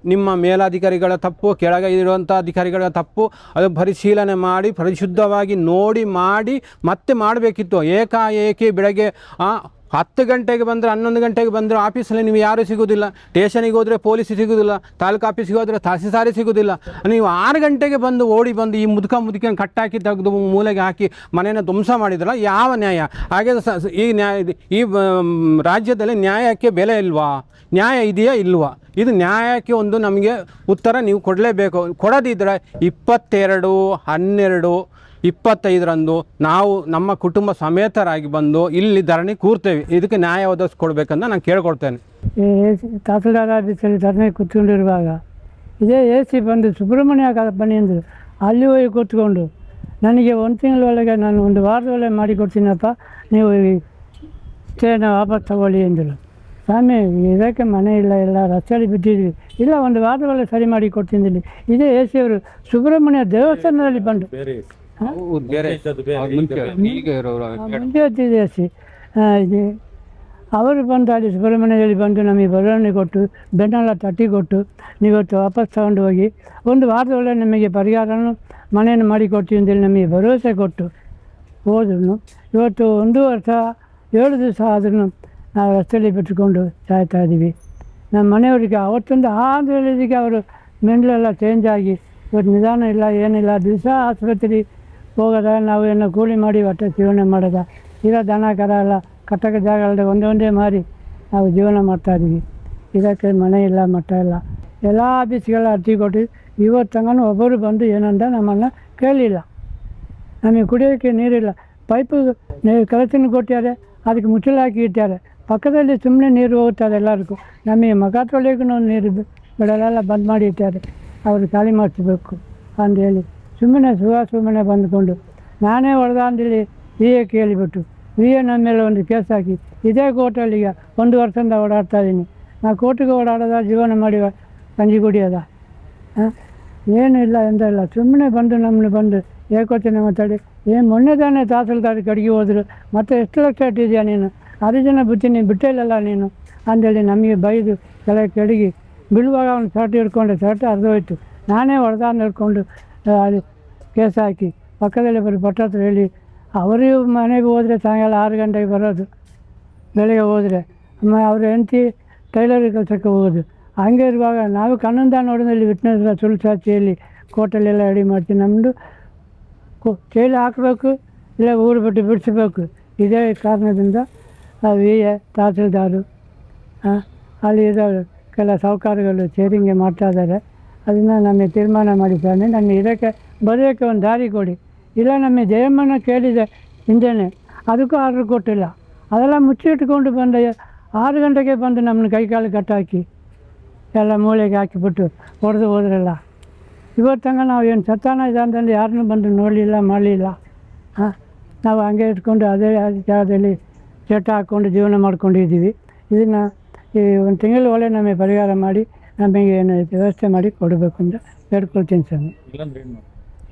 ನಿಮ್ಮ ಮೇಲಾಧಿಕಾರಿಗಳ ತಪ್ಪು ಕೆಳಗೆ ಇರುವಂಥ ಅಧಿಕಾರಿಗಳ ತಪ್ಪು ಅದು ಪರಿಶೀಲನೆ ಮಾಡಿ ಪರಿಶುದ್ಧವಾಗಿ ನೋಡಿ ಮಾಡಿ ಮತ್ತೆ ಮಾಡಬೇಕಿತ್ತು. ಏಕಾಏಕಿ ಬೆಳಗ್ಗೆ ಆ, ಹತ್ತು ಗಂಟೆಗೆ ಬಂದರೆ, ಹನ್ನೊಂದು ಗಂಟೆಗೆ ಬಂದರೆ ಆಫೀಸಲ್ಲಿ ನೀವು ಯಾರೂ ಸಿಗೋದಿಲ್ಲ. ಸ್ಟೇಷನಿಗೆ ಹೋದರೆ ಪೊಲೀಸ್ ಸಿಗೋದಿಲ್ಲ, ತಾಲೂಕು ಆಫೀಸಿಗೆ ಹೋದರೆ ತಹಸೀಲ್ದಾರಿ ಸಿಗೋದಿಲ್ಲ. ನೀವು ಆರು ಗಂಟೆಗೆ ಬಂದು ಓಡಿ ಬಂದು ಈ ಮುದುಕ ಮುದುಕಿಯನ್ನು ಕಟ್ಟಾಕಿ ತೆಗೆದು ಮೂಲೆಗೆ ಹಾಕಿ ಮನೆಯನ್ನು ಧ್ವಂಸ ಮಾಡಿದ್ರಲ್ಲ, ಯಾವ ನ್ಯಾಯ? ಹಾಗೆ ಈ ನ್ಯಾಯ ಈ ರಾಜ್ಯದಲ್ಲಿ ನ್ಯಾಯಕ್ಕೆ ಬೆಲೆ ಇಲ್ವಾ? ನ್ಯಾಯ ಇದೆಯಾ ಇಲ್ವಾ? ಇದು ನ್ಯಾಯಕ್ಕೆ ಒಂದು ನಮಗೆ ಉತ್ತರ ನೀವು ಕೊಡಲೇಬೇಕು. ಕೊಡದಿದ್ದರೆ ಇಪ್ಪತ್ತೆರಡು, ಹನ್ನೆರಡು ಇಪ್ಪತ್ತೈದರಂದು ನಾವು ನಮ್ಮ ಕುಟುಂಬ ಸಮೇತರಾಗಿ ಬಂದು ಇಲ್ಲಿ ಧರಣಿ ಕೂರ್ತೇವೆ. ಇದಕ್ಕೆ ನ್ಯಾಯ ಒದಗಿಸ್ಕೊಡ್ಬೇಕಂತ ನಾನು ಕೇಳ್ಕೊಡ್ತೇನೆ ಈ ಎ ಸಿ ತಹಸೀಲ್ದಾರ್ ಆಫೀಸಲ್ಲಿ ಧರಣಿ ಕೂತ್ಕೊಂಡಿರುವಾಗ ಇದೇ ಎ ಸಿ ಬಂದು ಸುಬ್ರಹ್ಮಣ್ಯ ಬನ್ನಿ ಅಂದರು. ಅಲ್ಲಿ ಹೋಗಿ ಕೂತ್ಕೊಂಡು ನನಗೆ ಒಂದು ತಿಂಗಳ ಒಳಗೆ ನಾನು ಒಂದು ವಾರದೊಳಗೆ ಮಾಡಿಕೊಡ್ತೀನಪ್ಪ ನೀವು ಈ ಸ್ಟೇನ ವಾಪಸ್ ತಗೊಳ್ಳಿ ಎಂದರು ಸ್ವಾಮಿ ಇದಕ್ಕೆ ಮನೆ ಇಲ್ಲ ಇಲ್ಲ ರಸ್ತೆಯಲ್ಲಿ ಬಿಟ್ಟಿದ್ವಿ ಇಲ್ಲ ಒಂದು ವಾರದೊಳಗೆ ಸರಿ ಮಾಡಿ ಕೊಡ್ತೀನಿ. ಇದೇ ಎ ಸಿ ಅವರು ಸುಬ್ರಹ್ಮಣ್ಯ ದೇವಸ್ಥಾನದಲ್ಲಿ ಬಂದು ಬೇರೆ. ಈಗ ಇರೋರು ಮುಂದೆ ಹೊತ್ತಿದೆ ಎ ಸಿ ಅವರು ಬಂದು ಅಲ್ಲಿ ಸುಬ್ರಹ್ಮಣ್ಯದಲ್ಲಿ ಬಂದು ನಮಗೆ ಬರವಣಿಗೆ ಕೊಟ್ಟು ಬೆನ್ನೆಲ್ಲ ತಟ್ಟಿ ಕೊಟ್ಟು ನೀವತ್ತು ವಾಪಸ್ ತಗೊಂಡು ಹೋಗಿ ಒಂದು ವಾರದೊಳಗೆ ನಮಗೆ ಪರಿಹಾರವನ್ನು ಮನೆಯನ್ನು ಮಾಡಿಕೊಡ್ತೀವಿ ಅಂತೇಳಿ ನಮಗೆ ಭರವಸೆ ಕೊಟ್ಟು ಹೋದ್ರು ಇವತ್ತು ಒಂದು ವರ್ಷ ಏಳು ದಿವಸ ಆದ್ರೂ ನಾವು ರಸ್ತೆಯಲ್ಲಿ ಬಿಟ್ಟುಕೊಂಡು ಸಾಯ್ತಾ ಇದ್ದೀವಿ. ನಮ್ಮ ಮನೆಯವರಿಗೆ ಅವತ್ತೊಂದು ಆಂಧ್ರದಲ್ಲಿಗೆ ಅವರು ಮೆಂಡ್ಲೆಲ್ಲ ಚೇಂಜ್ ಆಗಿ ಇವತ್ತು ನಿಧಾನ ಇಲ್ಲ ಏನಿಲ್ಲ ದಿವಸ ಆಸ್ಪತ್ರೆಗೆ ಹೋಗೋದ, ನಾವು ಏನೋ ಕೂಲಿ ಮಾಡಿ ಹೊಟ್ಟೆ ಜೀವನ ಮಾಡೋದ. ಇರೋ ದನ, ಕರ ಎಲ್ಲ ಕಟ್ಟಕ್ಕೆ ಜಾಗ ಇಲ್ಲದೆ ಒಂದೇ ಒಂದೇ ಮಾರಿ ನಾವು ಜೀವನ ಮಾಡ್ತಾ ಇದ್ದೀವಿ ಇದಕ್ಕೆ ಮನೆ ಇಲ್ಲ ಮಟ್ಟ ಇಲ್ಲ. ಎಲ್ಲ ಆಫೀಸ್ಗೆಲ್ಲ ಅರ್ಜಿ ಕೊಟ್ಟು ಇವತ್ತು ತನಕ ಒಬ್ಬರು ಬಂದು ಏನಂದ ನಮ್ಮನ್ನು ಕೇಳಲಿಲ್ಲ ನಮಗೆ ಕುಡಿಯೋಕ್ಕೆ ನೀರಿಲ್ಲ. ಪೈಪು ನೀರು ಕಲೆಕ್ಷನ್ ಕೊಟ್ಟಿದ್ದಾರೆ, ಅದಕ್ಕೆ ಮುಚ್ಚಳ ಹಾಕಿ ಇಟ್ಟಾರೆ ಪಕ್ಕದಲ್ಲಿ ಸುಮ್ಮನೆ ನೀರು ಹೋಗ್ತಾರೆ ಎಲ್ಲರಿಗೂ. ನಮಗೆ ಮಗ ತೊಳೆಯೋಕ್ಕೂ ನೀರು ಬಿ- ಬಿಡಲೆಲ್ಲ ಬಂದ್ ಮಾಡಿ ಇಟ್ಟಾರೆ ಅವರು ಖಾಲಿ ಮಾಡಿಸ್ಬೇಕು ಅಂದೇಳಿ ಸುಮ್ಮನೆ ಸುಖ ಸುಮ್ಮನೆ ಬಂದುಕೊಂಡು ನಾನೇ ಹೊಡೆದ ಅಂದೇಳಿ ವಿ ಎ ಕೇಳಿಬಿಟ್ಟು ವಿ ಎ ನಮ್ಮ ಮೇಲೆ ಒಂದು ಕೇಸ್ ಹಾಕಿ, ಇದೇ ಕೋರ್ಟಲ್ಲಿ ಈಗ ಒಂದು ವರ್ಷದಿಂದ ಓಡಾಡ್ತಾ ಇದ್ದೀನಿ. ನಾ ಕೋರ್ಟಿಗೆ ಓಡಾಡೋದ ಜೀವನ ಮಾಡಿ ಪಂಜಿಗುಡಿ ಅದ ಹಾಂ? ಏನೂ ಇಲ್ಲ, ಎಂತ ಇಲ್ಲ. ಸುಮ್ಮನೆ ಬಂದು ನಮ್ಮನ್ನು ಬಂದು ಏಕೋಚನೆ ಮಾತಾಡಿ, ಏನು ಮೊನ್ನೆ ತಾನೇ ತಹಸೀಲ್ದಾರ್ ಕಡಿಗೆ ಹೋದರು, ಮತ್ತೆ ಎಷ್ಟು ಲಕ್ಷ ಇಟ್ಟಿದ್ಯಾ ನೀನು? ಅದು ಜನ ಬಿಡ್ತೀನಿ ಬಿಟ್ಟಿಲ್ಲಲ್ಲ ನೀನು? ಅಂದೇಳಿ ನಮಗೆ ಬೈದು ಕೆಳಗೆ ಕೆಡಗಿ, ಬೀಳುವಾಗ ಅವ್ನು ಶರ್ಟ್ ಹಿಡ್ಕೊಂಡೆ, ಶರ್ಟ್ ಅರ್ಧೋಯ್ತು ನಾನೇ ಹೊಡೆದ ನಡ್ಕೊಂಡು ಅದು ಕೇಸ್ ಹಾಕಿ ಪಕ್ಕದಲ್ಲಿ ಬರೀ ಭಟ್ರ ಹತ್ರ ಹೇಳಿ ಅವರಿಗೂ ಮನೆಗೆ ಹೋದರೆ ಸಾಯಂಕಾಲ ಆರು ಗಂಟೆಗೆ ಬರೋದು. ಬೆಳಗ್ಗೆ ಹೋದರೆ ಅವ್ರ ಹೆಂಡತಿ ಟೈಲರ್ ಕೆಲಸಕ್ಕೆ ಹೋಗೋದು. ಹಂಗೆ ಇರುವಾಗ ನಾವು ಕಣ್ಣಂದ ನೋಡಿದಲ್ಲಿ ವಿಟ್ನೆಸ್ ಸುಳ್ಳು ಸಾಕ್ಷಿಯಲ್ಲಿ ಕೋರ್ಟಲ್ಲೆಲ್ಲ ರೆಡಿ ಮಾಡ್ತೀವಿ. ನಮ್ಮದು ಕೋ ಹಾಕಬೇಕು, ಇಲ್ಲ ಊರು ಬಿಟ್ಟು ಬಿಡಿಸ್ಬೇಕು. ಇದೇ ಕಾರಣದಿಂದ ವಿ ಎ ತಹಸೀಲ್ದಾರು ಅಲ್ಲಿ ಇದ್ದಾರೆ ಕೆಲ ಸಾಹುಕಾರಗಳು ಸೇರಿಂಗೆ ಮಾಡ್ತಾ ಇದ್ದಾರೆ. ಅದನ್ನು ನಮಗೆ ತೀರ್ಮಾನ ಮಾಡಿದ್ದಾನೆ ನಮಗೆ ಇದಕ್ಕೆ ಬರೋಕ್ಕೆ ಒಂದು ದಾರಿ ಕೊಡಿ. ಇಲ್ಲ ನಮಗೆ ಜಯಮ್ಮನ ಕೇಳಿದೆ ಹಿಂದೆನೇ, ಅದಕ್ಕೂ ಆರ್ಡ್ರ್ ಕೊಟ್ಟಿಲ್ಲ. ಅದೆಲ್ಲ ಮುಚ್ಚಿಟ್ಕೊಂಡು ಬಂದ, ಆರು ಗಂಟೆಗೆ ಬಂದು ನಮ್ಮನ್ನ ಕೈಕಾಲು ಕಟ್ಟಾಕಿ, ಎಲ್ಲ ಮೂಳೆಗೆ ಹಾಕಿಬಿಟ್ಟು ಹೊಡೆದು ಹೋದ್ರಲ್ಲ. ಇವತ್ತಂಗ ನಾವು ಏನು ಸತ್ತಾನ ಇದೆ ಅಂತಂದು ಯಾರನ್ನೂ ಬಂದು ನೋಡಲಿಲ್ಲ, ಮಾಡಲಿಲ್ಲ. ಹಾಂ? ನಾವು ಹಂಗೆ ಇಟ್ಕೊಂಡು ಅದೇ ಜಾಗದಲ್ಲಿ ಚಟ ಹಾಕ್ಕೊಂಡು ಜೀವನ ಮಾಡ್ಕೊಂಡಿದ್ದೀವಿ. ಇದನ್ನು ಈ ಒಂದು ತಿಂಗಳ ಒಳಗೆ ನಮಗೆ ಪರಿಹಾರ ಮಾಡಿ ನಮಗೆ ಏನು ವ್ಯವಸ್ಥೆ ಮಾಡಿ ಕೊಡಬೇಕು ಅಂತ ಬೇಡ್ಕೊಳ್ತೀನಿ ಸ್ವಾಮಿ.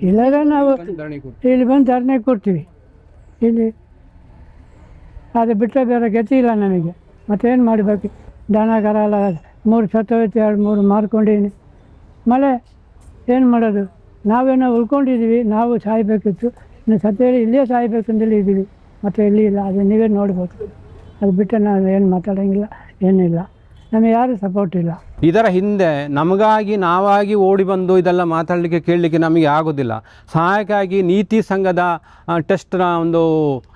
ಇಲ್ಲದ್ರೆ ನಾವು ಇಲ್ಲಿ ಬಂದು ಧರಣೆ ಕೊಡ್ತೀವಿ. ಇಲ್ಲಿ ಅದು ಬಿಟ್ಟರೆ ಬೇರೆ ಗತಿ ಇಲ್ಲ ನಮಗೆ. ಮತ್ತೇನು ಮಾಡಬೇಕು? ದನ ಕರ ಎಲ್ಲ ಮೂರು ಸತ್ತೋಯ್ತು ಎರಡು ಮೂರು ಮಾರ್ಕೊಂಡಿದ್ದೀನಿ. ಮಳೆ ಏನು ಮಾಡೋದು? ನಾವೇನೋ ಉಳ್ಕೊಂಡಿದ್ದೀವಿ ನಾವು ಸಾಯಬೇಕಿತ್ತು. ಇನ್ನು ಸತ್ತೇಳಿ ಇಲ್ಲೇ ಸಾಯ್ಬೇಕಂತೇಳಿ ಇದ್ದೀವಿ ಮತ್ತು ಇಲ್ಲಿ ಇಲ್ಲ ಅದು ನೀವೇ ನೋಡ್ಬೋದು. ಅದು ಬಿಟ್ಟರೆ ನಾನು ಏನು ಮಾತಾಡೋಂಗಿಲ್ಲ ಏನಿಲ್ಲ. ನಮಗೆ ಯಾರು ಸಪೋರ್ಟ್ ಇಲ್ಲ. ಇದರ ಹಿಂದೆ ನಮಗಾಗಿ, ನಾವಾಗಿ ಓಡಿ ಬಂದು ಇದೆಲ್ಲ ಮಾತಾಡಲಿಕ್ಕೆ ಕೇಳಲಿಕ್ಕೆ ನಮಗೆ ಆಗೋದಿಲ್ಲ. ಸಹಾಯಕ್ಕಾಗಿ ನೀತಿ ಸಂಘದ ಟೆಸ್ಟ್ನ ಒಂದು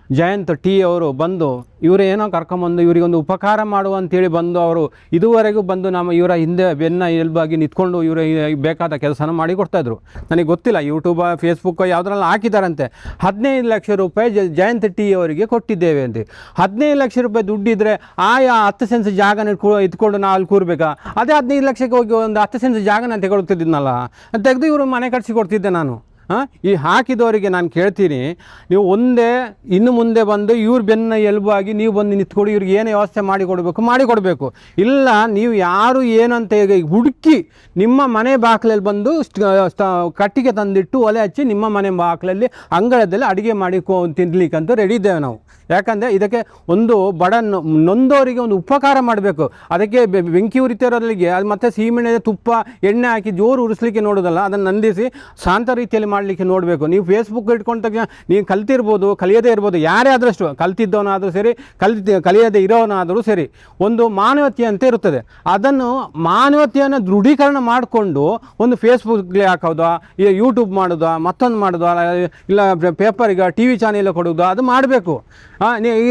ಜಯಂತ್ ಟಿ ಅವರು ಬಂದು, ಇವರು ಏನೋ ಕರ್ಕೊಂಬಂದು ಇವರಿಗೊಂದು ಉಪಕಾರ ಮಾಡುವ ಅಂತೇಳಿ ಬಂದು ಅವರು ಇದುವರೆಗೂ ಬಂದು ನಮ್ಮ ಇವರ ಹಿಂದೆ ಬೆನ್ನ ಎಲ್ಬಾಗಿ ನಿಂತ್ಕೊಂಡು ಇವರು ಬೇಕಾದ ಕೆಲಸನ ಮಾಡಿ ಕೊಡ್ತಾಯಿದ್ರು. ನನಗೆ ಗೊತ್ತಿಲ್ಲ ಯೂಟ್ಯೂಬ ಫೇಸ್ಬುಕ್ ಯಾವುದ್ರಲ್ಲಿ ಹಾಕಿದಾರಂತೆ. ಹದಿನೈದು ಲಕ್ಷ ರೂಪಾಯಿ ಜಯಂತ್ ಟಿ ಅವರಿಗೆ ಕೊಟ್ಟಿದ್ದೇವೆ ಅಂತ. ಹದಿನೈದು ಲಕ್ಷ ರೂಪಾಯಿ ದುಡ್ಡಿದ್ರೆ ಆಯಾ ಹತ್ತು ಸೆನ್ಸ್ ಜಾಗನ ಇಟ್ಕೊಂಡು ನಾವು ಅಲ್ಲಿ ಕೂರ್ಬೇಕಾ? ಅದೇ ಹದಿನೈದು ಲಕ್ಷಕ್ಕೆ ಹೋಗಿ ಒಂದು ಹತ್ತು ಸೆನ್ಸ್ ಜಾಗನ ತೆಗೊಳ್ತಿದ್ದೀನಲ್ಲ ತೆಗೆದು ಇವರು ಮನೆ ಕಟ್ಸಿ ಕೊಡ್ತಿದ್ದೆ ನಾನು. ಈ ಹಾಕಿದವರಿಗೆ ನಾನು ಕೇಳ್ತೀನಿ, ನೀವು ಒಂದೇ, ಇನ್ನು ಮುಂದೆ ಬಂದು ಇವ್ರ ಬೆನ್ನ ಎಲುಬಾಗಿ ನೀವು ಬಂದು ನಿಂತ್ಕೊಡಿ ಇವ್ರಿಗೆ ಏನು ವ್ಯವಸ್ಥೆ ಮಾಡಿ ಕೊಡಬೇಕು ಮಾಡಿ ಕೊಡಬೇಕು. ಇಲ್ಲ, ನೀವು ಯಾರು ಏನಂತ ಈಗ ಹುಡುಕಿ ನಿಮ್ಮ ಮನೆ ಬಾಗಿಲಲ್ಲಿ ಬಂದು ಕಟ್ಟಿಗೆ ತಂದಿಟ್ಟು ಒಲೆ ಹಚ್ಚಿ ನಿಮ್ಮ ಮನೆ ಬಾಗಿಲಲ್ಲಿ ಅಂಗಳದಲ್ಲಿ ಅಡುಗೆ ಮಾಡಿ ತಿನ್ಲಿಕ್ಕಂತ ರೆಡಿ ಇದ್ದೇವೆ ನಾವು. ಯಾಕಂದರೆ ಇದಕ್ಕೆ ಒಂದು ಬಡ ನೊಂದವರಿಗೆ ಒಂದು ಉಪಕಾರ ಮಾಡಬೇಕು. ಅದಕ್ಕೆ ಬೆಂಕಿ ಉರಿತಿರೋದ್ರಿಗೆ, ಅದು ಮತ್ತೆ ಸೀಮೆಣ್ಣೆ ತುಪ್ಪ, ಎಣ್ಣೆ ಹಾಕಿ ಜೋರು ಉರಿಸ್ಲಿಕ್ಕೆ ನೋಡೋದಲ್ಲ, ಅದನ್ನು ನಂದಿಸಿ ಶಾಂತ ರೀತಿಯಲ್ಲಿ ಮಾಡಲಿಕ್ಕೆ ನೋಡಬೇಕು. ನೀವು ಫೇಸ್ಬುಕ್ ಇಟ್ಕೊಂಡ ತಕ್ಷಣ ನೀವು ಕಲ್ತಿರ್ಬೋದು, ಕಲಿಯದೇ ಇರ್ಬೋದು, ಯಾರೇ ಆದರೂ ಅಷ್ಟು. ಕಲ್ತಿದ್ದವನಾದರೂ ಸರಿ, ಕಲ್ತಿ, ಕಲಿಯದೇ ಇರೋನಾದರೂ ಸರಿ. ಒಂದು ಮಾನವತೆ ಅಂತ ಇರುತ್ತದೆ. ಅದನ್ನು ಮಾನವತೆಯನ್ನು ದೃಢೀಕರಣ ಮಾಡಿಕೊಂಡು ಒಂದು ಫೇಸ್ಬುಕ್ಗೆ ಹಾಕೋದು ಯೂಟ್ಯೂಬ್ ಮಾಡೋದು ಮತ್ತೊಂದು ಮಾಡೋದು ಇಲ್ಲ ಪೇಪರಿಗೆ ಟಿ ವಿ ಚಾನೆಲ್ ಕೊಡೋದು ಅದು ಮಾಡಬೇಕು.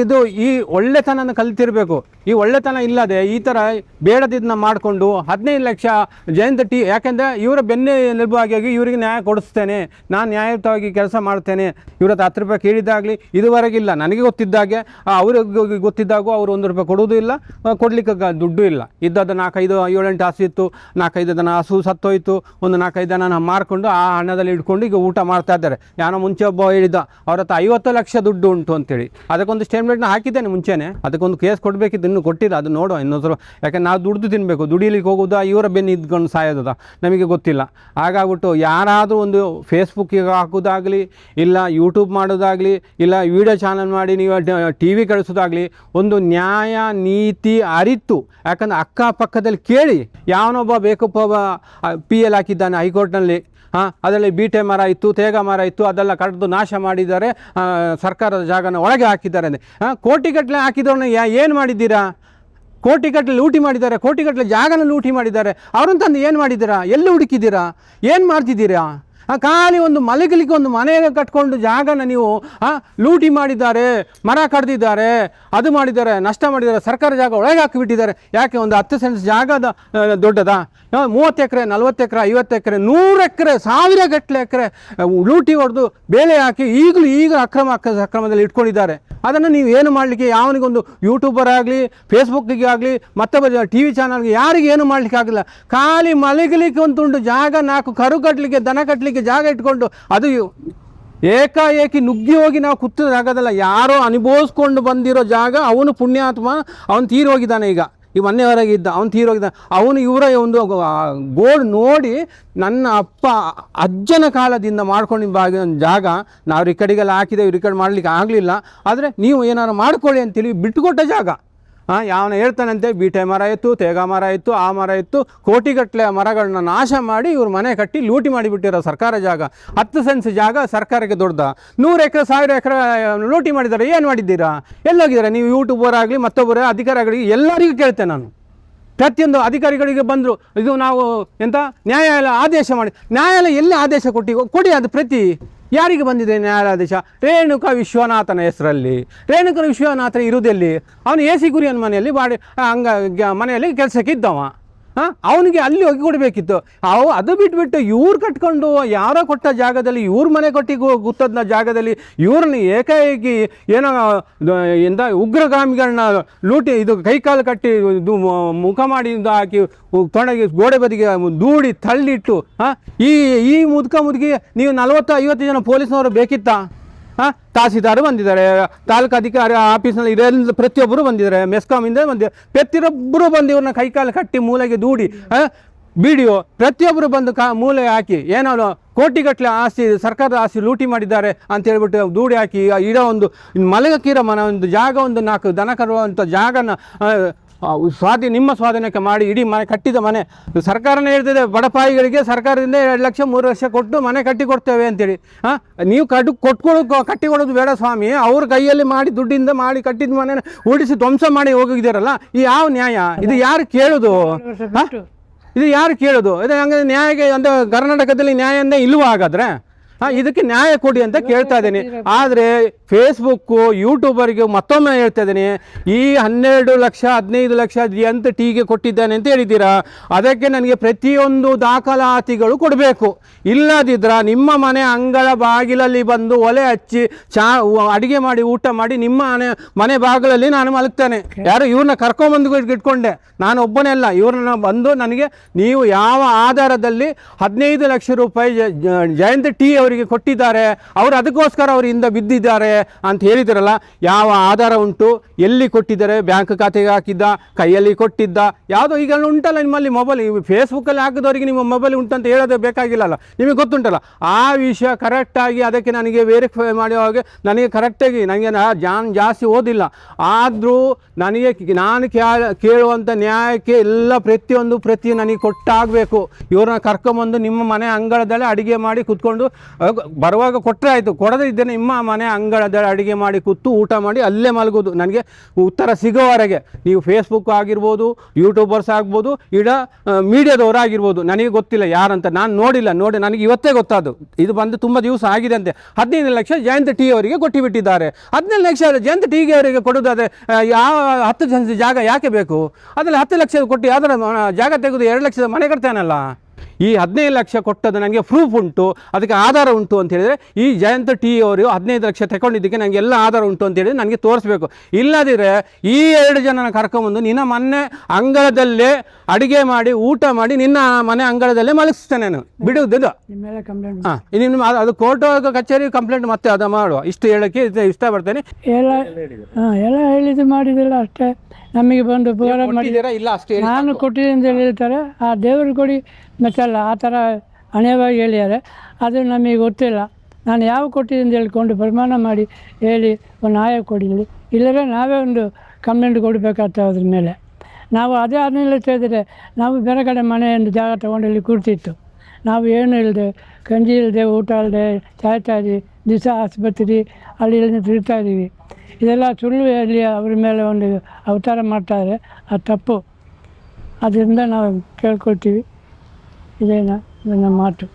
ಇದು ಈ ಒಳ್ಳೆತನ ಕಲ್ತಿರಬೇಕು. ಈ ಒಳ್ಳೆತನ ಇಲ್ಲದೆ ಈ ಥರ ಬೇಡದಿದ್ದನ್ನ ಮಾಡಿಕೊಂಡು ಹದಿನೈದು ಲಕ್ಷ ಜಯಂತ ಟಿ, ಯಾಕೆಂದರೆ ಇವರ ಬೆನ್ನೆ ನೆಲುಬಾಗಿ ಇವರಿಗೆ ನ್ಯಾಯ ಕೊಡಿಸ್ತೇನೆ. ನಾನು ನ್ಯಾಯಯುತವಾಗಿ ಕೆಲಸ ಮಾಡ್ತೇನೆ. ಇವ್ರ ಹತ್ತು ರೂಪಾಯಿ ಕೇಳಿದ್ದಾಗಲಿ ಇದುವರೆಗಿಲ್ಲ ನನಗೆ ಗೊತ್ತಿದ್ದಾಗೆ ಅವ್ರಿಗೆ ಗೊತ್ತಿದ್ದಾಗೂ ಅವರು ಒಂದು ರೂಪಾಯಿ ಕೊಡೋದು ಇಲ್ಲ ಕೊಡಲಿಕ್ಕೆ ದುಡ್ಡು ಇಲ್ಲ. ಇದ್ದದ್ದು ನಾಲ್ಕೈದು, ಏಳೆಂಟು ಹಸು ಇತ್ತು. ನಾಲ್ಕೈದು ದನ ಹಸು ಸತ್ತೋಯ್ತು. ಒಂದು ನಾಲ್ಕೈದು ದನ ಮಾರ್ಕೊಂಡು ಆ ಹಣದಲ್ಲಿ ಇಟ್ಕೊಂಡು ಈಗ ಊಟ ಮಾಡ್ತಾ ಇದ್ದಾರೆ. ಯಾರೋ ಮುಂಚೆ ಒಬ್ಬ ಹೇಳಿದ್ದ ಅವ್ರ ಹತ್ರ ಐವತ್ತು ಲಕ್ಷ ದುಡ್ಡು ಉಂಟು ಅಂತೇಳಿ. ಅದಕ್ಕೊಂದು ಸ್ಟೇಟ್ಮೆಂಟ್ನ ಹಾಕಿದ್ದೇನೆ ಮುಂಚೆನೆ. ಅದಕ್ಕೊಂದು ಕೇಸ್ ಕೊಡಬೇಕಿತ್ತು, ಇನ್ನೂ ಕೊಟ್ಟಿಲ್ಲ. ಅದು ನೋಡುವ ಇನ್ನೊಂದು ಯಾಕಂದ್ರೆ ನಾವು ದುಡ್ದು ತಿನ್ನಬೇಕು ದುಡಿಲಿಕ್ಕೆ ಹೋಗೋದಾ ಇವರ ಬೆನ್ನು ಇದ್ಕೊಂಡು ಸಾಯೋದ? ನಮಗೆ ಗೊತ್ತಿಲ್ಲ. ಹಾಗಾಗ್ಬಿಟ್ಟು ಯಾರಾದರೂ ಒಂದು ಫೇಸ್ಬುಕ್ಕಿಗೆ ಹಾಕೋದಾಗಲಿ, ಇಲ್ಲ ಯೂಟ್ಯೂಬ್ ಮಾಡೋದಾಗಲಿ, ಇಲ್ಲ ವಿಡಿಯೋ ಚಾನಲ್ ಮಾಡಿ ನೀವು ಟಿ ವಿ ಕಳಿಸೋದಾಗಲಿ, ಒಂದು ನ್ಯಾಯ, ನೀತಿ ಅರಿತು. ಯಾಕಂದ್ರೆ ಅಕ್ಕಪಕ್ಕದಲ್ಲಿ ಕೇಳಿ, ಯಾವನೊಬ್ಬ ಬೇಕಪ್ಪ ಪಿ ಎಲ್ ಹಾಕಿದ್ದಾನೆ ಹೈಕೋರ್ಟ್ನಲ್ಲಿ ಹಾಂ ಅದರಲ್ಲಿ ಬೀಟೆ ಮರ ಇತ್ತು, ತೇಗ ಮರ ಇತ್ತು, ಅದೆಲ್ಲ ಕಡ್ದು ನಾಶ ಮಾಡಿದ್ದಾರೆ ಸರ್ಕಾರದ ಜಾಗನ ಒಳಗೆ ಹಾಕಿದ್ದಾರೆ ಅಂದರೆ ಹಾಂ ಕೋಟಿಗಟ್ಟಲೆ ಹಾಕಿದವ್ರನ್ನ ಯಾ, ಏನು ಮಾಡಿದ್ದೀರಾ? ಕೋಟಿಗಟ್ಟಲೆ ಲೂಟಿ ಮಾಡಿದ್ದಾರೆ ಕೋಟಿಗಟ್ಟಲೆ ಜಾಗನ ಲೂಟಿ ಮಾಡಿದ್ದಾರೆ. ಅವ್ರನ್ನ ತಂದು ಏನು ಮಾಡಿದ್ದೀರಾ? ಎಲ್ಲಿ ಹುಡುಕಿದ್ದೀರಾ? ಏನು ಮಾಡ್ತಿದ್ದೀರಾ? ಖಾಲಿ ಒಂದು ಮಲಗಲಿಕ್ಕೆ ಒಂದು ಮನೆ ಕಟ್ಕೊಂಡು ಜಾಗನ ನೀವು ಲೂಟಿ ಮಾಡಿದ್ದಾರೆ, ಮರ ಕಡ್ದಿದ್ದಾರೆ, ಅದು ಮಾಡಿದ್ದಾರೆ, ನಷ್ಟ ಮಾಡಿದ್ದಾರೆ, ಸರ್ಕಾರ ಜಾಗ ಒಳಗೆ ಹಾಕಿಬಿಟ್ಟಿದ್ದಾರೆ. ಯಾಕೆ ಒಂದು ಹತ್ತು ಸೆನ್ಸ್ ಜಾಗದ ದೊಡ್ಡದ? ಮೂವತ್ತು ಎಕರೆ, ನಲ್ವತ್ತು ಎಕರೆ, ಐವತ್ತು ಎಕರೆ, ನೂರು ಎಕರೆ, ಸಾವಿರ ಗಟ್ಟಲೆ ಎಕರೆ ಲೂಟಿ ಹೊಡೆದು ಬೇಳೆ ಹಾಕಿ ಈಗಲೂ ಈಗ ಅಕ್ರಮ ಅಕ್ರಮದಲ್ಲಿ ಇಟ್ಕೊಂಡಿದ್ದಾರೆ. ಅದನ್ನು ನೀವು ಏನು ಮಾಡಲಿಕ್ಕೆ? ಯಾವನಿಗೊಂದು ಯೂಟ್ಯೂಬರ್ ಆಗಲಿ ಫೇಸ್ಬುಕ್ಕಿಗೆ ಆಗಲಿ, ಮತ್ತೊಬ್ಬ ಟಿ ವಿ ಚಾನಲ್ಗೆ ಯಾರಿಗೆ ಏನು ಮಾಡಲಿಕ್ಕೆ ಆಗಿಲ್ಲ? ಖಾಲಿ ಮಲಗಲಿಕ್ಕೆ ಒಂದು ತುಂಡು ಜಾಗ, ನಾಲ್ಕು ಕರು ಕಟ್ಟಲಿಕ್ಕೆ ದನ ಕಟ್ಟಲಿಕ್ಕೆ ಜಾಗ ಇಟ್ಕೊಂಡು ಅದು ಏಕಾಏಕಿ ನುಗ್ಗಿ ಹೋಗಿ ನಾವು ಕೂತ ಜಾಗದಲ್ಲ ಯಾರೋ ಅನುಭವಿಸ್ಕೊಂಡು ಬಂದಿರೋ ಜಾಗ, ಅವನು ಪುಣ್ಯಾತ್ಮ, ಅವನು ತೀರೋಗಿದ್ದಾನೆ ಈಗ. ಈ ಮೊನ್ನೆವರೆಗೆ ಇದ್ದ, ಅವನು ತೀರೋಗಿದ್ದಾನೆ. ಅವನು ಇವರ ಒಂದು ಗೋಡ್ ನೋಡಿ ನನ್ನ ಅಪ್ಪ ಅಜ್ಜನ ಕಾಲದಿಂದ ಮಾಡ್ಕೊಂಡು ಒಂದು ಜಾಗ ನಾವು ರೆಕಾರ್ಡಿಗೆಲ್ಲ ಹಾಕಿದ ಹಾಕಿದ್ದೇವೆ ರೆಕಾರ್ಡ್ ಮಾಡಲಿಕ್ಕೆ ಆಗಲಿಲ್ಲ. ಆದರೆ ನೀವು ಏನಾರು ಮಾಡ್ಕೊಳ್ಳಿ ಅಂತೇಳಿ ಬಿಟ್ಟುಕೊಟ್ಟ ಜಾಗ. ಯಾವನ ಹೇಳ್ತಾನಂತೆ, ಬೀಟೆ ಮರ ಇತ್ತು ತೇಗ ಮರ ಇತ್ತು ಆ ಮರ ಇತ್ತು ಕೋಟಿಗಟ್ಟಲೆ ಮರಗಳನ್ನ ನಾಶ ಮಾಡಿ ಇವ್ರು ಮನೆ ಕಟ್ಟಿ ಲೂಟಿ ಮಾಡಿಬಿಟ್ಟಿರೋ ಸರ್ಕಾರ ಜಾಗ. ಹತ್ತು ಸೆನ್ಸ್ ಜಾಗ ಸರ್ಕಾರಕ್ಕೆ ದೊಡ್ಡದ ನೂರು ಎಕರೆ, ಸಾವಿರ ಎಕರೆ ಲೂಟಿ ಮಾಡಿದ್ದಾರೆ ಏನು ಮಾಡಿದ್ದೀರಾ? ಎಲ್ಲೋಗಿದ್ದಾರೆ, ನೀವು ಯೂಟ್ಯೂಬರ್ ಆಗಲಿ, ಮತ್ತೊಬ್ಬರ ಅಧಿಕಾರಿಗಳಿಗೆ ಎಲ್ಲರಿಗೂ ಕೇಳ್ತೇನೆ ನಾನು. ಪ್ರತಿಯೊಂದು ಅಧಿಕಾರಿಗಳಿಗೆ ಬಂದರು, ಇದು ನಾವು ಎಂತ, ನ್ಯಾಯಾಲಯ ಆದೇಶ ಮಾಡಿ, ನ್ಯಾಯಾಲಯ ಎಲ್ಲಿ ಆದೇಶ ಕೊಟ್ಟಿ ಕೊಡಿ ಅದು ಪ್ರತಿ. ಯಾರಿಗೆ ಬಂದಿದೆ ನ್ಯಾಯಾಧೀಶ? ರೇಣುಕ ವಿಶ್ವನಾಥನ ಹೆಸರಲ್ಲಿ. ರೇಣುಕ ವಿಶ್ವನಾಥ ಇರುವುದೆಲ್ಲಿ ಅವನು ಎ ಸಿ ಗುರಿಯನ್ ಮನೆಯಲ್ಲಿ ಬಾಡಿ ಹಂಗ ಮನೆಯಲ್ಲಿ ಕೆಲಸಕ್ಕೆ ಇದ್ದವ. ಹಾಂ? ಅವನಿಗೆ ಅಲ್ಲಿ ಹೋಗಿ ಕೊಡಬೇಕಿತ್ತು. ಅವು ಅದು ಬಿಟ್ಬಿಟ್ಟು ಇವ್ರು ಕಟ್ಕೊಂಡು ಯಾರೋ ಕೊಟ್ಟ ಜಾಗದಲ್ಲಿ ಇವ್ರ ಮನೆ ಕೊಟ್ಟಿ ಗುತ್ತದ ಜಾಗದಲ್ಲಿ ಇವ್ರನ್ನ ಏಕಾಏಕಿ ಏನೋ ಎಂದ ಉಗ್ರಗಾಮಿಗಳನ್ನ ಲೂಟಿ, ಇದು ಕೈಕಾಲು ಕಟ್ಟಿ ಇದು ಮುಖ ಮಾಡಿ ಹಾಕಿ ತೊಣಗಿ ಗೋಡೆ ಬದಿಗೆ ದೂಡಿ ತಳ್ಳಿಟ್ಟು, ಹಾಂ? ಈ ಈ ಮುದುಕ ಮುದುಕಿ ನೀವು ನಲವತ್ತು ಐವತ್ತು ಜನ ಪೊಲೀಸ್ನವರು ಬೇಕಿತ್ತಾ? ಹಾಂ ತಹಸೀಲ್ದಾರ್ ಬಂದಿದ್ದಾರೆ. ತಾಲೂಕು ಅಧಿಕಾರಿ ಆಫೀಸ್ನಲ್ಲಿ ಇದೆಲ್ಲ ಪ್ರತಿಯೊಬ್ಬರು ಬಂದಿದ್ದಾರೆ. ಮೆಸ್ಕಾಮಿಂದ ಬಂದಿದ್ದಾರೆ ಪ್ರತಿಯೊಬ್ಬರು ಬಂದು ಇವ್ರನ್ನ ಕೈಕಾಲು ಕಟ್ಟಿ ಮೂಲೆಗೆ ದೂಡಿ ಬಿ ಡಿ ಒ ಪ್ರತಿಯೊಬ್ಬರು ಬಂದು ಕಾ, ಮೂಲೆ ಹಾಕಿ ಏನಾದ್ರು ಕೋಟಿಗಟ್ಟಲೆ ಆಸ್ತಿ, ಸರ್ಕಾರದ ಆಸ್ತಿ ಲೂಟಿ ಮಾಡಿದ್ದಾರೆ ಅಂತ ಹೇಳ್ಬಿಟ್ಟು ದೂಡಿ ಹಾಕಿ ಇಡೋ ಒಂದು ಮಲಗಕ್ಕಿರೋ ಮನ, ಒಂದು ಜಾಗ ಒಂದು ನಾಲ್ಕು ದನ ಕರುವಂಥ ಜಾಗನ ಸ್ವಾಧೀನ, ನಿಮ್ಮ ಸ್ವಾಧೀನಕ್ಕೆ ಮಾಡಿ ಇಡೀ ಮನೆ ಕಟ್ಟಿದ ಮನೆ. ಸರ್ಕಾರನೇ ಹೇಳ್ತಿದೆ ಬಡಪಾಯಿಗಳಿಗೆ ಸರ್ಕಾರದಿಂದ ಎರಡು ಲಕ್ಷ ಮೂರು ಲಕ್ಷ ಕೊಟ್ಟು ಮನೆ ಕಟ್ಟಿ ಕೊಡ್ತೇವೆ ಅಂತೇಳಿ. ಹಾಂ ನೀವು ಕಟ್ಟು ಕಟ್ಟಿ ಕೊಡೋದು ಬೇಡ ಸ್ವಾಮಿ. ಅವ್ರ ಕೈಯಲ್ಲಿ ಮಾಡಿ, ದುಡ್ಡಿಂದ ಮಾಡಿ ಕಟ್ಟಿದ ಮನೆ ಓಡಿಸಿ ಧ್ವಂಸ ಮಾಡಿ ಹೋಗಿದ್ದೀರಲ್ಲ, ಈ ಯಾವ ನ್ಯಾಯ? ಇದು ಯಾರು ಕೇಳೋದು? ಇದು ಯಾರು ಕೇಳೋದು? ಇದು ಹಂಗೆ ನ್ಯಾಯಕ್ಕೆ, ಅಂದರೆ ಕರ್ನಾಟಕದಲ್ಲಿ ನ್ಯಾಯ ಇಲ್ವಾ ಹಾಗಾದ್ರೆ? ಹಾಂ ಇದಕ್ಕೆ ನ್ಯಾಯ ಕೊಡಿ ಅಂತ ಕೇಳ್ತಾ ಇದ್ದೀನಿ. ಆದರೆ ಫೇಸ್ಬುಕ್ಕು ಯೂಟ್ಯೂಬರ್ಗೆ ಮತ್ತೊಮ್ಮೆ ಹೇಳ್ತಾ ಇದ್ದೀನಿ. ಈ ಹನ್ನೆರಡು ಲಕ್ಷ, ಹದಿನೈದು ಲಕ್ಷ ಎಂತ ಟೀಗೆ ಕೊಟ್ಟಿದ್ದಾನೆ ಅಂತ ಹೇಳಿದ್ದೀರಾ? ಅದಕ್ಕೆ ನನಗೆ ಪ್ರತಿಯೊಂದು ದಾಖಲಾತಿಗಳು ಕೊಡಬೇಕು. ಇಲ್ಲದಿದ್ರ ನಿಮ್ಮ ಮನೆ ಅಂಗಳ ಬಾಗಿಲಲ್ಲಿ ಬಂದು ಒಲೆ ಹಚ್ಚಿ ಚಾ, ಅಡಿಗೆ ಮಾಡಿ, ಊಟ ಮಾಡಿ ನಿಮ್ಮ ಮನೆ ಮನೆ ಬಾಗಿಲಲ್ಲಿ ನಾನು ಮಲಗ್ತೇನೆ. ಯಾರು ಇವ್ರನ್ನ ಕರ್ಕೊಂಬಂದು ಇಟ್ಕೊಂಡೆ? ನಾನು ಒಬ್ಬನೇ ಅಲ್ಲ. ಇವ್ರನ್ನ ಬಂದು ನನಗೆ ನೀವು ಯಾವ ಆಧಾರದಲ್ಲಿ ಹದಿನೈದು ಲಕ್ಷ ರೂಪಾಯಿ ಜಯಂತ್ ಟಿ ಅವರಿಗೆ ಕೊಟ್ಟಿದ್ದಾರೆ, ಅವರು ಅದಕ್ಕೋಸ್ಕರ ಅವರು ಹಿಂದೆ ಬಿದ್ದಿದ್ದಾರೆ ಅಂತ ಹೇಳಿದಿರಲ್ಲ, ಯಾವ ಆಧಾರ ಉಂಟು? ಎಲ್ಲಿ ಕೊಟ್ಟಿದ್ದಾರೆ? ಬ್ಯಾಂಕ್ ಖಾತೆಗೆ ಹಾಕಿದ್ದ, ಕೈಯಲ್ಲಿ ಕೊಟ್ಟಿದ್ದ? ಯಾವುದೋ ಈಗ ಉಂಟಲ್ಲ ನಿಮ್ಮಲ್ಲಿ ಮೊಬೈಲ್ ಫೇಸ್ಬುಕ್ಕಲ್ಲಿ ಹಾಕಿದವರಿಗೆ ನಿಮ್ಮ ಮೊಬೈಲ್ ಉಂಟಂತ ಹೇಳೋದೇ ಬೇಕಾಗಿಲ್ಲಲ್ಲ? ನಿಮಗೆ ಗೊತ್ತುಂಟಲ್ಲ, ಆ ವಿಷಯ ಕರೆಕ್ಟಾಗಿ ಅದಕ್ಕೆ ನನಗೆ ವೆರಿಫೈ ಹಾಗೆ ನನಗೆ ಕರೆಕ್ಟಾಗಿ ನನಗೆ ಜಾನ್ ಜಾಸ್ತಿ ಓದಿಲ್ಲ. ಆದರೂ ನನಗೆ ನಾನು ಕೇಳುವಂಥ ನ್ಯಾಯಕ್ಕೆ ಎಲ್ಲ ಪ್ರತಿಯೊಂದು ಪ್ರತಿ ನನಗೆ ಕೊಟ್ಟಾಗಬೇಕು. ಇವ್ರನ್ನ ಕರ್ಕೊಂಬಂದು ನಿಮ್ಮ ಮನೆ ಅಂಗಳದಲ್ಲೇ ಅಡುಗೆ ಮಾಡಿ ಕೂತ್ಕೊಂಡು ಬರುವಾಗ ಕೊಟ್ಟರೆ ಆಯಿತು. ಕೊಡದೇ ಇದ್ದೇನೆ ನಿಮ್ಮ ಮನೆ ಅಂಗಳದಲ್ಲಿ ಅಡುಗೆ ಮಾಡಿ ಕೂತು ಊಟ ಮಾಡಿ ಅಲ್ಲೇ ಮಲಗೋದು. ನನಗೆ ಉತ್ತರ ಸಿಗೋವರೆಗೆ ನೀವು ಫೇಸ್ಬುಕ್ ಆಗಿರ್ಬೋದು ಯೂಟ್ಯೂಬರ್ಸ್ ಆಗ್ಬೋದು, ಇಡ ಮೀಡಿಯಾದವರು ಆಗಿರ್ಬೋದು. ನನಗೆ ಗೊತ್ತಿಲ್ಲ ಯಾರಂತ. ನಾನು ನೋಡಿಲ್ಲ. ನೋಡಿ, ನನಗೆ ಇವತ್ತೇ ಗೊತ್ತಾದ್ದು. ಇದು ಬಂದು ತುಂಬ ದಿವಸ ಆಗಿದೆ ಅಂತೆ ಹದಿನೈದು ಲಕ್ಷ ಜಯಂತ ಟಿ ಅವರಿಗೆ ಕೊಟ್ಟಿಬಿಟ್ಟಿದ್ದಾರೆ. ಹದಿನೈದು ಲಕ್ಷ ಜಯಂತ ಟಿ ಅವರಿಗೆ ಕೊಡೋದಾದರೆ ಯಾವ ಹತ್ತು ಜನ ಜಾಗ ಯಾಕೆ ಬೇಕು? ಅದರಲ್ಲಿ ಹತ್ತು ಲಕ್ಷ ಕೊಟ್ಟು ಯಾವ್ದಾರ ಜಾಗ ತೆಗೆದು ಎರಡು ಲಕ್ಷದ ಮನೆ ಕಟ್ತಾನಲ್ಲ? ಈ ಹದಿನೈದು ಲಕ್ಷ ಕೊಟ್ಟದ್ದು ನನಗೆ ಪ್ರೂಫ್ ಉಂಟು ಅದಕ್ಕೆ ಆಧಾರ ಉಂಟು ಅಂತ ಹೇಳಿದರೆ ಈ ಜಯಂತ ಟಿ ಅವರು ಹದಿನೈದು ಲಕ್ಷ ತಗೊಂಡಿದ್ದಕ್ಕೆ ನನಗೆ ಎಲ್ಲ ಆಧಾರ ಉಂಟು ಅಂತ ಹೇಳಿದ್ರೆ ನನಗೆ ತೋರಿಸ್ಬೇಕು. ಇಲ್ಲದಿದ್ದರೆ ಈ ಎರಡು ಜನನ ಕರ್ಕೊಂಬಂದು ನಿನ್ನ ಮೊನ್ನೆ ಅಂಗಳದಲ್ಲೇ ಅಡುಗೆ ಮಾಡಿ ಊಟ ಮಾಡಿ ನಿನ್ನ ಮನೆ ಅಂಗಳದಲ್ಲೇ ಮಲಗಿಸ್ತೇನೆ ನಾನು. ಬಿಡುವುದು ಹಾಂ ನಿಮ್ಮ ಅದು- ಕೋರ್ಟ್ ಕಚೇರಿ ಕಂಪ್ಲೇಂಟ್ ಮತ್ತೆ ಅದು ಮಾಡುವ. ಇಷ್ಟು ಹೇಳೋಕ್ಕೆ ಇದು ಇಷ್ಟಪಡ್ತೇನೆ ಎಲ್ಲ ಹಾಂ ಎಲ್ಲ ಹೇಳಿದ್ದು ಮಾಡಿದಿಲ್ಲ ಅಷ್ಟೇ. ನಮಗೆ ಬಂದು ಮಾಡಿದ್ದೀರಾ ಇಲ್ಲ ಅಷ್ಟೇ ನಾನು ಕೊಟ್ಟಿದ್ದೀನಿ ಅಂತ ಹೇಳ್ತಾರೆ ಆ ದೇವರು ಕೊಡಿ ಮೆಚ್ಚಲ್ಲ ಆ ಥರ ಹಣೆವಾಗಿ ಹೇಳಿದ್ದಾರೆ. ಅದು ನಮಗೆ ಗೊತ್ತಿಲ್ಲ. ನಾನು ಯಾವ ಕೊಟ್ಟಿದ್ದೀನಿ ಹೇಳ್ಕೊಂಡು ಪ್ರಮಾಣ ಮಾಡಿ ಹೇಳಿ ಒಂದು ನ್ಯಾಯ ಕೊಡಿಲಿ ಇಲ್ಲದೇ ನಾವೇ ಒಂದು ಕಂಪ್ಲೇಂಟ್ ಕೊಡಬೇಕಾಗ್ತದೆ ಅದ್ರ ಮೇಲೆ. ನಾವು ಅದೇ ಅದನ್ನೆಲ್ಲ ತೆಗೆದರೆ ನಾವು ಬೇರೆ ಕಡೆ ಮನೆ ಒಂದು ಜಾಗ ತೊಗೊಂಡು ಇಲ್ಲಿ ಕೂರ್ತಿತ್ತು. ನಾವು ಏನು ಇಲ್ಲದೆ, ಗಂಜಿ ಇಲ್ಲದೆ, ಊಟ ಇಲ್ಲದೆ ಸಾಯ್ತಾ ಇದ್ದೀವಿ ದಿವಸ ಆಸ್ಪತ್ರೆ, ಅಲ್ಲಿ ಇಲ್ಲಿ ತಿರುಗ್ತಾ ಇದ್ದೀವಿ. ಇದೆಲ್ಲ ಸುಳ್ಳು ಹೇಳಿ ಅವ್ರ ಮೇಲೆ ಒಂದು ಅವತಾರ ಮಾಡ್ತಾರೆ ಅದು ತಪ್ಪು. ಅದರಿಂದ ನಾವು ಕೇಳ್ಕೊಳ್ತೀವಿ. ಇದೇನ ನನ್ನ ಮಾತು